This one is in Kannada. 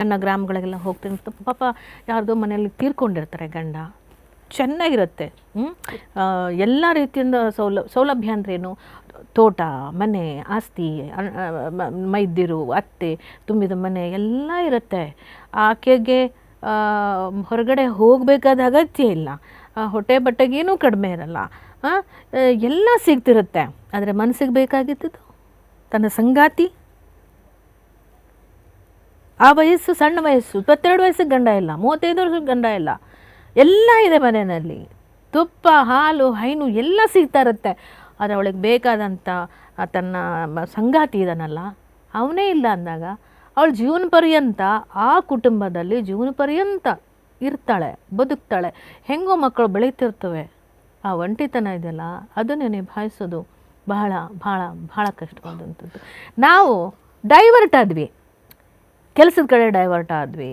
ಸಣ್ಣ ಗ್ರಾಮಗಳಿಗೆಲ್ಲ ಹೋಗ್ತೀನಿ ಪಾಪ ಯಾರ್ದೋ ಮನೆಯಲ್ಲಿ ತೀರ್ಕೊಂಡಿರ್ತಾರೆ ಗಂಡ. ಚೆನ್ನಾಗಿರುತ್ತೆ. ಎಲ್ಲ ರೀತಿಯಿಂದ ಸೌಲ, ಸೌಲಭ್ಯ ಅಂದ್ರೇನು ತೋಟ, ಮನೆ, ಆಸ್ತಿ ಮೈದ್ಯರು ಅತ್ತೆ, ತುಂಬಿದ ಮನೆ ಎಲ್ಲ ಇರುತ್ತೆ. ಆಕೆಗೆ ಹೊರಗಡೆ ಹೋಗಬೇಕಾದ ಅಗತ್ಯ ಇಲ್ಲ. ಹೊಟ್ಟೆ ಬಟ್ಟೆಗೇನೂ ಕಡಿಮೆ ಇರಲ್ಲ. ಎಲ್ಲ ಸಿಗ್ತಿರುತ್ತೆ. ಆದರೆ ಮನಸ್ಸಿಗೆ ಬೇಕಾಗಿದ್ದು ತನ್ನ ಸಂಗಾತಿ. ಆ ವಯಸ್ಸು, ಸಣ್ಣ ವಯಸ್ಸು, ಇಪ್ಪತ್ತೆರಡು ವಯಸ್ಸಿಗೆ ಗಂಡ ಇಲ್ಲ, ಮೂವತ್ತೈದು ವರ್ಷಕ್ಕೆ ಗಂಡ ಇಲ್ಲ. ಎಲ್ಲ ಇದೆ ಮನೆಯಲ್ಲಿ. ತುಪ್ಪ, ಹಾಲು, ಹೈನು ಎಲ್ಲ ಸಿಗ್ತಾ ಇರುತ್ತೆ. ಆದರೆ ಅವಳಿಗೆ ಬೇಕಾದಂಥ ತನ್ನ ಸಂಗಾತಿ ಇದನ್ನಲ್ಲ ಅವನೇ ಇಲ್ಲ ಅಂದಾಗ ಅವಳು ಜೀವನ ಪರ್ಯಂತ, ಆ ಕುಟುಂಬದಲ್ಲಿ ಜೀವನ ಪರ್ಯಂತ ಇರ್ತಾಳೆ, ಬದುಕ್ತಾಳೆ. ಹೆಂಗೋ ಮಕ್ಕಳು ಬೆಳೀತಿರ್ತವೆ. ಆ ಒಂಟಿತನ ಇದೆಯಲ್ಲ, ಅದನ್ನು ನಿಭಾಯಿಸೋದು ಬಹಳ ಬಹಳ ಬಹಳ ಕಷ್ಟವಾದಂಥದ್ದು. ನಾವು ಡೈವರ್ಟ್ ಆದ್ವಿ. ಕೆಲಸದ ಕಡೆ ಡೈವರ್ಟ್ ಆದ್ವಿ.